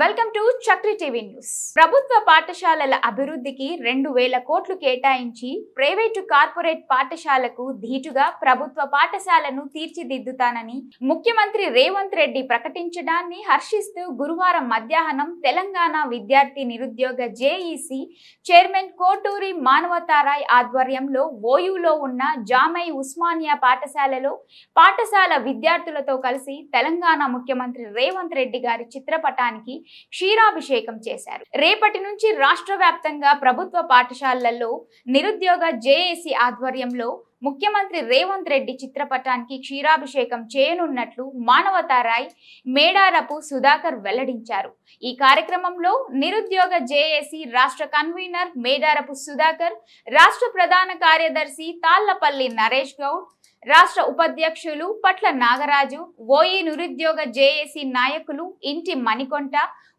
Welcome Chakri TV news ప్రభుత్వ పాఠశాలల అభివృద్ధికి రెండు వేల కోట్లు కేటాయించి ప్రైవేటు కార్పొరేట్ పాఠశాలకు ధీటుగా ప్రభుత్వ పాఠశాలను తీర్చిదిద్దుతానని ముఖ్యమంత్రి రేవంత్ రెడ్డి ప్రకటించడాన్ని హర్షిస్తూ గురువారం మధ్యాహ్నం తెలంగాణ విద్యార్థి నిరుద్యోగ జేఈసీ చైర్మన్ కోటూరి మానవతారాయ్ ఆధ్వర్యంలో ఓయూలో ఉన్న జామై ఉస్మానియా పాఠశాలలో పాఠశాల విద్యార్థులతో కలిసి తెలంగాణ ముఖ్యమంత్రి రేవంత్ రెడ్డి గారి చిత్రపటానికి క్షీరాభిషేకం చేశారు. రేపటి నుంచి రాష్ట్ర వ్యాప్తంగా ప్రభుత్వ పాఠశాలల్లో నిరుద్యోగ జేఏసీ ఆధ్వర్యంలో ముఖ్యమంత్రి రేవంత్ రెడ్డి చిత్రపటానికి క్షీరాభిషేకం చేయనున్నట్లు మానవతారాయ్ మేడారపు సుధాకర్ వెల్లడించారు. ఈ కార్యక్రమంలో నిరుద్యోగ జేఏసీ రాష్ట్ర కన్వీనర్ మేడారపు సుధాకర్ రాష్ట్ర ప్రధాన కార్యదర్శి తాళ్ళపల్లి నరేష్ గౌడ్ రాష్ట్ర ఉపాధ్యక్షులు పట్ల నాగరాజు ఓయి నిరుద్యోగ జేఏసీ నాయకులు ఇంటి మణికొంట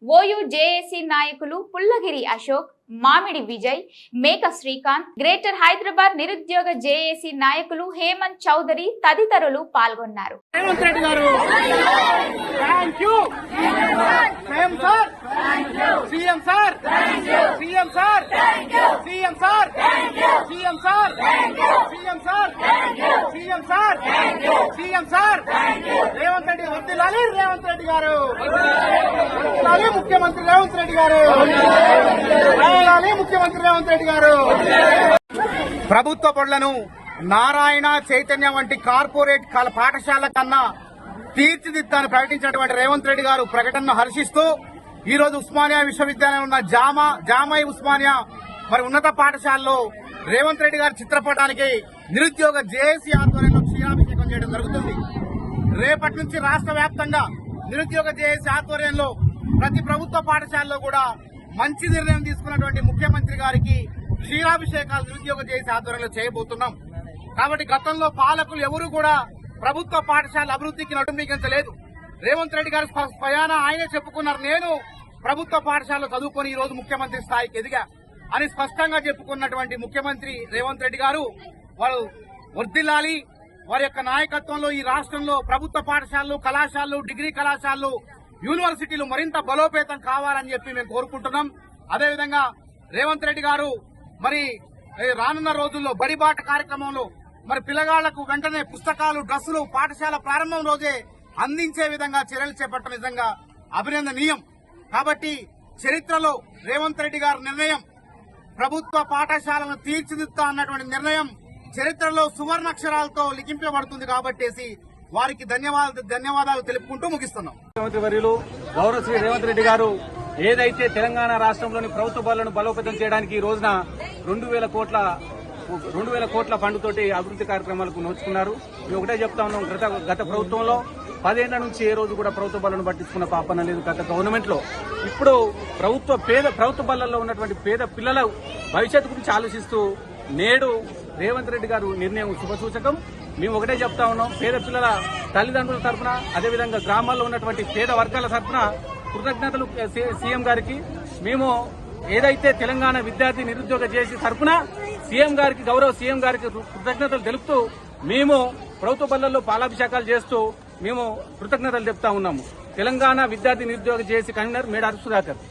ఓయూ జేఏసీ నాయకులు పుల్లగిరి అశోక్ మామిడి విజయ్ మేక శ్రీకాంత్ గ్రేటర్ హైదరాబాద్ నిరుద్యోగ జేఏసీ నాయకులు హేమంత్ చౌదరి తదితరులు పాల్గొన్నారు. CM sir. CM sir CM sir CM sir CM sir CM sir Revanth Revanth Reddy garu. వర్దిల్లాలి ముఖ్యమంత్రి రేవంత్ రెడ్డి గారు. లాలే ముఖ్యమంత్రి రేవంత్ రెడ్డి గారు. ప్రభుత్వ బడులను నారాయణ చైతన్య వంటి కార్పొరేట్ పాఠశాల కన్నా తీర్చిదిద్దాన్ని ప్రకటించినటువంటి రేవంత్ రెడ్డి గారు ప్రకటనను హర్షిస్తూ ఈ రోజు ఉస్మానియా విశ్వవిద్యాలయం ఉన్న జామా జామై ఉస్మానియా మరి ఉన్నత పాఠశాలలో రేవంత్ రెడ్డి గారి చిత్రపటానికి నిరుద్యోగ జేఏసీ ఆధ్వర్యంలో క్షీరాభిషేకం చేయడం జరుగుతుంది. రేపటి నుంచి రాష్ట్ర వ్యాప్తంగా నిరుద్యోగ జేఏసీ ఆధ్వర్యంలో ప్రతి ప్రభుత్వ పాఠశాలలో కూడా మంచి నిర్ణయం తీసుకున్నటువంటి ముఖ్యమంత్రి గారికి క్షీరాభిషేకాలు నిరుద్యోగ జేఏసీ ఆధ్వర్యంలో చేయబోతున్నాం. కాబట్టి గతంలో పాలకులు ఎవరు కూడా ప్రభుత్వ పాఠశాల అభివృద్ధికి నడుంబించలేదు రేవంత్ రెడ్డి గారు స్వయాన ఆయనే చెప్పుకున్నారు నేను ప్రభుత్వ పాఠశాలలో చదువుకొని ఈ రోజు ముఖ్యమంత్రి స్థాయికి ఎదిగా అని స్పష్టంగా చెప్పుకున్నటువంటి ముఖ్యమంత్రి రేవంత్ రెడ్డి గారు వాళ్ళు వర్దిల్లాలి వారి యొక్క నాయకత్వంలో ఈ రాష్ట్రంలో ప్రభుత్వ పాఠశాలలు కళాశాలలు డిగ్రీ కళాశాలలు యూనివర్సిటీలు మరింత బలోపేతం కావాలని చెప్పి మేము కోరుకుంటున్నాం. అదేవిధంగా రేవంత్ రెడ్డి గారు మరి రానున్న రోజుల్లో బడిబాట కార్యక్రమంలో మరి పిల్లగాళ్ళకు వెంటనే పుస్తకాలు డ్రస్సులు పాఠశాల ప్రారంభం రోజే అందించే విధంగా చర్యలు చేపట్టడం నిజంగా అభినందనీయం. కాబట్టి చరిత్రలో రేవంత్ రెడ్డి గారి నిర్ణయం ప్రభుత్వ పాఠశాలను తీర్చిదిద్దా అన్నటువంటి నిర్ణయం చరిత్రలో సువర్ణాక్షరాలతో లిఖింపబడుతుంది కాబట్టేసి వారికి ధన్యవాదాలు ధన్యవాదాలు తెలుపుకుంటూ ముగిస్తున్నాం. ముఖ్యమంత్రి వర్యులు గౌరవ శ్రీ రేవంత్ రెడ్డి గారు ఏదైతే తెలంగాణ రాష్ట్రంలోని ప్రభుత్వ బలను బలోపేతం చేయడానికి ఈ రోజున రెండు వేల కోట్ల రెండు వేల కోట్ల ఫండ్తోటి అభివృద్ధి కార్యక్రమాలకు నోచుకున్నారు. మేము ఒకటే చెప్తా ఉన్నాం గత గత ప్రభుత్వంలో పదేళ్ళ నుంచి ఏ రోజు కూడా ప్రభుత్వ బలను పట్టించుకున్న పాపన లేదు. గత గవర్నమెంట్లో ఇప్పుడు ప్రభుత్వ పేద ప్రభుత్వ బళ్ళల్లో ఉన్నటువంటి పేద పిల్లల భవిష్యత్తు గురించి ఆలోచిస్తూ నేడు రేవంత్ రెడ్డి గారు నిర్ణయం శుభసూచకం. మేము ఒకటే చెప్తా ఉన్నాం. పేద పిల్లల తల్లిదండ్రుల తరఫున అదేవిధంగా గ్రామాల్లో ఉన్నటువంటి పేద వర్గాల తరఫున కృతజ్ఞతలు సీఎం గారికి. మేము ఏదైతే తెలంగాణ విద్యార్థి నిరుద్యోగ చేసి తరఫున సీఎం గారికి గౌరవ సీఎం గారికి కృతజ్ఞతలు తెలుపుతూ మేము ప్రభుత్వ పనులలో పాలాభిషేకాలు చేస్తూ మేము కృతజ్ఞతలు చెప్తా ఉన్నాము. తెలంగాణ విద్యార్థి నిరుద్యోగ చేసి కన్వీనర్ మేడారు సుధాకర్.